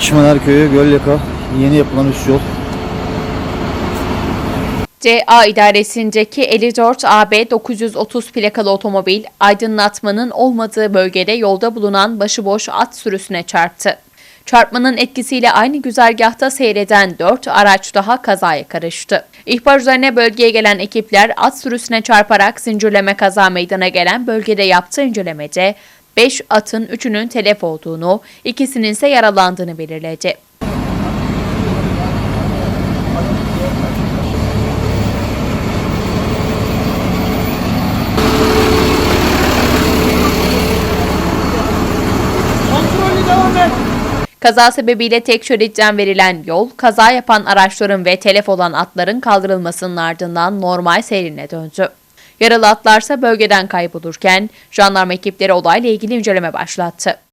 İçmeler Köyü, Gölyaka, yeni yapılan üst yol. CA idaresindeki 54 AB 930 plakalı otomobil aydınlatmanın olmadığı bölgede yolda bulunan başıboş at sürüsüne çarptı. Çarpmanın etkisiyle aynı güzergahta seyreden 4 araç daha kazaya karıştı. İhbar üzerine bölgeye gelen ekipler at sürüsüne çarparak zincirleme kaza meydana gelen bölgede yaptığı incelemede 5 atın 3'ünün telef olduğunu, ikisinin ise yaralandığını belirledi. Kaza sebebiyle tek şeritten verilen yol, kaza yapan araçların ve telef olan atların kaldırılmasının ardından normal seyrine döndü. Yaralı atlarsa bölgeden kaybolurken jandarma ekipleri olayla ilgili inceleme başlattı.